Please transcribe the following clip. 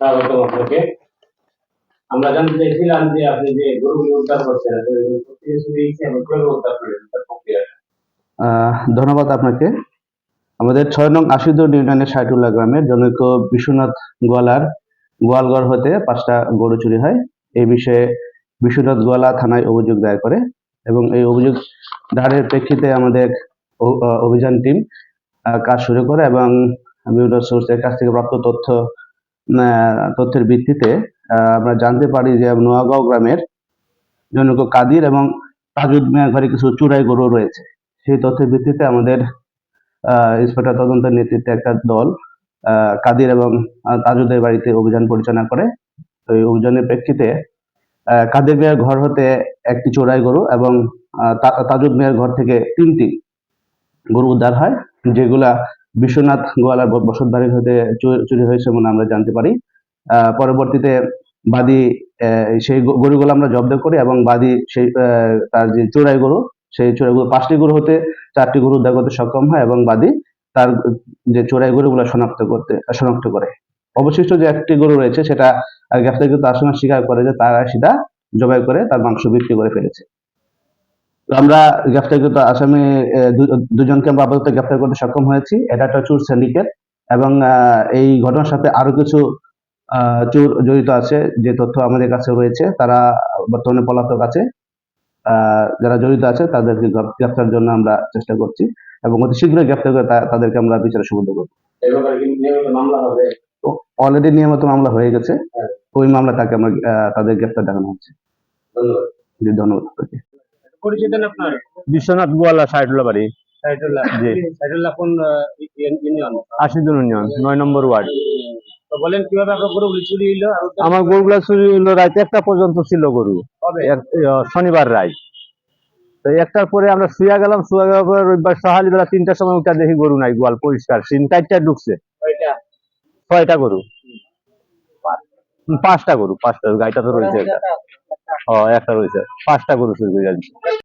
আপনাকে আমরা জানতে চাইছিলাম যে আপনি যে উদ্ধার করছেন ধন্যবাদ আপনাকে। আমাদের ছয় নং আশিদুর ইউনিয়নের সাইটুল্লাহ গ্রামের জনৈক বিশ্বনাথ গোয়ালার গোয়ালঘর হতে পাঁচটা গরু চুরি হয়। এই বিষয়ে বিশ্বনাথ গোয়ালা থানায় অভিযোগ দায়ের করে এবং এই অভিযোগ দায়েরের প্রেক্ষিতে আমাদের অভিযান টিম কাজ শুরু করে এবং বিভিন্ন সোর্সের কাছ থেকে প্রাপ্ত তথ্য তথ্যের ভিত্তিতে আমরা জানতে পারি যে নোয়াগাঁও গ্রামের জনৈক কাদির এবং তাজুদ মিয়া ঘরে কিছু চুরাই গরু রয়েছে। সেই তথ্যের ভিত্তিতে আমাদের ইন্সপেক্টর তদন্তের নেতৃত্বে একটা দল কাদির এবং তাজুদের বাড়িতে অভিযান পরিচালনা করে। এই অভিযানের প্রেক্ষিতে কাদের মিয়ার ঘর হতে একটি চোরাই গরু এবং তাজুদ মিয়ার ঘর থেকে তিনটি গরু উদ্ধার হয়, যেগুলা বিশ্বনাথ গোয়ালার ব- বসত বাড়ির হতে চুরি হয়েছে বলে আমরা জানতে পারি। পরবর্তীতে বাদী সেই গরুগুলো আমরা জব্দ করি এবং বাদী সেই তার যে চোরাই গরু সেই চোরাই গরু পাঁচটি গরু হতে চারটি গরু উদ্ধার করতে সক্ষম হয় এবং বাদী তার যে চোরাই গরুগুলো শনাক্ত করতে শনাক্ত করে। অবশিষ্ট যে একটি গরু রয়েছে সেটা আহ, গ্রেফতারকৃত আসামি স্বীকার করে যে তারা সেটা জবাই করে তার মাংস বিক্রি করে ফেলেছে। আমরা গ্রেফতারকৃত আসামি দুজনকে আমরা আপাতত গ্রেফতার করতে সক্ষম হয়েছি। এটা একটা চোর সিন্ডিকেট এবং এই ঘটনার সাথে আরও কিছু চোর জড়িত আছে যে তথ্য আমাদের কাছে রয়েছে। তারা বর্তমানে পলাতক আছে। আহ, যারা জড়িত আছে তাদেরকে গ্রেফ- গ্রেফতার জন্য আমরা চেষ্টা করছি এবং অতি শীঘ্রই গ্রেফতার করে তাদেরকে আমরা বিচারে সুবদ্ধ করব। অলরেডি নিয়মিত মামলা হয়ে গেছে। হ্যাঁ। ওই মামলা তাকে আমরা তাদের গ্রেফতার দেখানো হচ্ছে। ধন্যবাদ। ধন্যবাদ পরিচিত আপনার? বিশ্বনাথ গোয়ালা সাইডুল্লা বাড়ি। সাইদুল্লাহ জি। সাইদুল্লাহ কোন ইউনিয়ন আশিদুল ইউনিয়ন নয় নম্বর ওয়ার্ড। তো বলেন কীভাবে আপনার গরুগুলি চুরি হইল? আর আমার গরুগুলা চুরি হলো রাতে একটা পর্যন্ত ছিল গরু। শনিবার রাত তো একটার পরে আমরা শুয়া গেলাম শুয়া যাওয়ার পরে রবিবার সকাল বেলা তিনটার সময় উঠা দেখি গরু নাই গোয়াল পরিষ্কার সিন চারটা ঢুকছে। ছয়টা গরু। পাঁচটা গরু পাঁচটা গাড়িটা তো রয়েছে। একটা রয়েছে। পাঁচটা গরু চুরি করে গেছে